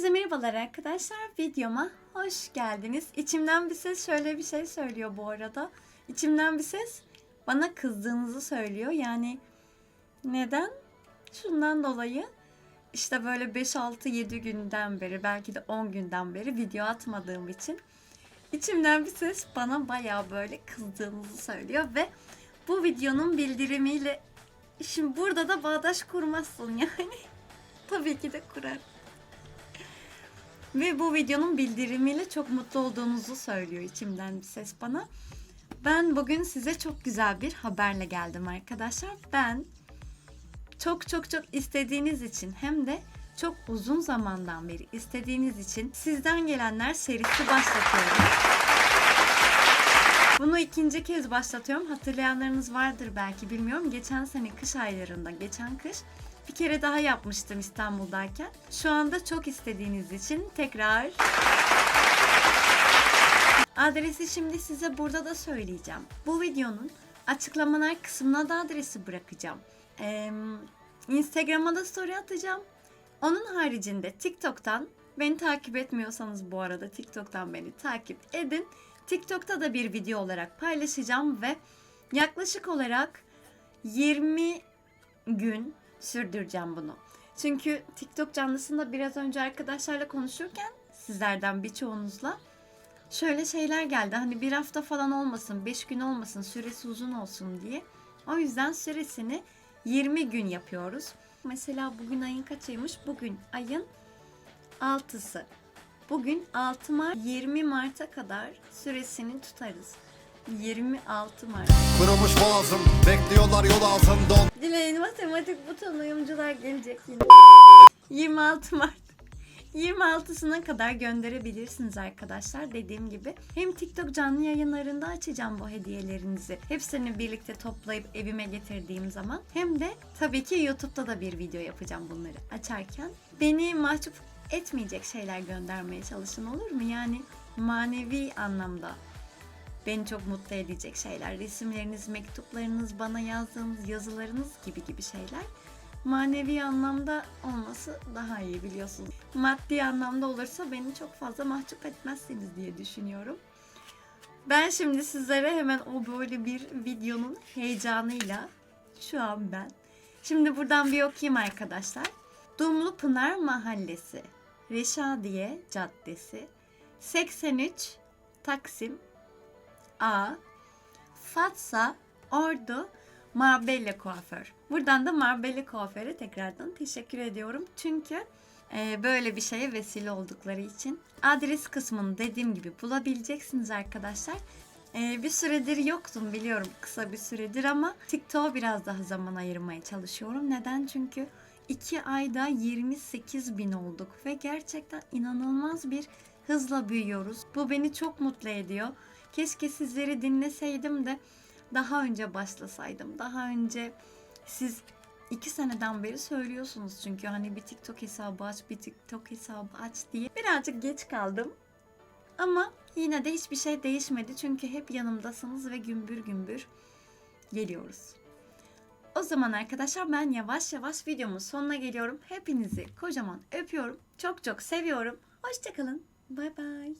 Hepinize merhabalar arkadaşlar. Videoma hoş geldiniz. İçimden bir ses şöyle bir şey söylüyor bu arada. İçimden bir ses bana kızdığınızı söylüyor. Yani neden? Şundan dolayı işte böyle 5-6-7 günden beri belki de 10 günden beri video atmadığım için içimden bir ses bana bayağı böyle kızdığınızı söylüyor ve bu videonun bildirimiyle şimdi burada da bağdaş kurmazsın yani. Tabii ki de kurar. Ve bu videonun bildirimiyle çok mutlu olduğunuzu söylüyor içimden bir ses bana. Ben bugün size çok güzel bir haberle geldim arkadaşlar. Ben çok çok çok istediğiniz için hem de çok uzun zamandan beri istediğiniz için sizden gelenler serisi başlatıyorum. Bunu ikinci kez başlatıyorum. Hatırlayanlarınız vardır belki bilmiyorum. Geçen sene kış aylarında, geçen kış bir kere daha yapmıştım İstanbul'dayken. Şu anda çok istediğiniz için tekrar adresi şimdi size burada da söyleyeceğim. Bu videonun açıklamalar kısmına da adresi bırakacağım. Ee, Instagram'a da story atacağım. Onun haricinde TikTok'tan beni takip etmiyorsanız bu arada TikTok'tan beni takip edin. TikTok'ta da bir video olarak paylaşacağım ve yaklaşık olarak 20 gün sürdüreceğim bunu. Çünkü TikTok canlısında biraz önce arkadaşlarla konuşurken sizlerden birçoğunuzla şöyle şeyler geldi. Hani bir hafta falan olmasın, 5 gün olmasın, süresi uzun olsun diye. O yüzden süresini 20 gün yapıyoruz. Mesela bugün ayın kaçıymış? Bugün ayın 6'sı. Bugün 6 Mart, 20 Mart'a kadar süresini tutarız. 26 Mart. Kırılmış boğazım Bekliyorlar yol ağzında Dileyin matematik buton uyumcular gelecek yine. 26 Mart. 26'sına kadar gönderebilirsiniz arkadaşlar dediğim gibi. Hem TikTok canlı yayınlarında açacağım bu hediyelerinizi. Hepsini birlikte toplayıp evime getirdiğim zaman. Hem de tabii ki YouTube'da da bir video yapacağım bunları açarken. Beni mahcup etmeyecek şeyler göndermeye çalışın olur mu? Yani manevi anlamda beni çok mutlu edecek şeyler. Resimleriniz, mektuplarınız, bana yazdığınız yazılarınız gibi gibi şeyler. Manevi anlamda olması daha iyi biliyorsunuz. Maddi anlamda olursa beni çok fazla mahcup etmezsiniz diye düşünüyorum. Ben şimdi sizlere hemen o böyle bir videonun heyecanıyla şu an ben. Şimdi buradan bir okuyayım arkadaşlar. Dumlu Pınar Mahallesi, Reşadiye Caddesi, 83 Taksim A. Fatsa, Ordu, Marbella Kuaför. Buradan da Marbella Kuaför'e tekrardan teşekkür ediyorum. Çünkü e, böyle bir şeye vesile oldukları için. Adres kısmını dediğim gibi bulabileceksiniz arkadaşlar. E, bir süredir yoktum biliyorum kısa bir süredir ama TikTok'a biraz daha zaman ayırmaya çalışıyorum. Neden? Çünkü 2 ayda 28 bin olduk ve gerçekten inanılmaz bir hızla büyüyoruz. Bu beni çok mutlu ediyor. Keşke sizleri dinleseydim de daha önce başlasaydım. Daha önce siz iki seneden beri söylüyorsunuz çünkü hani bir TikTok hesabı aç, bir TikTok hesabı aç diye. Birazcık geç kaldım. Ama yine de hiçbir şey değişmedi çünkü hep yanımdasınız ve gümbür gümbür geliyoruz. O zaman arkadaşlar ben yavaş yavaş videomun sonuna geliyorum. Hepinizi kocaman öpüyorum. Çok çok seviyorum. Hoşçakalın. Bye bye.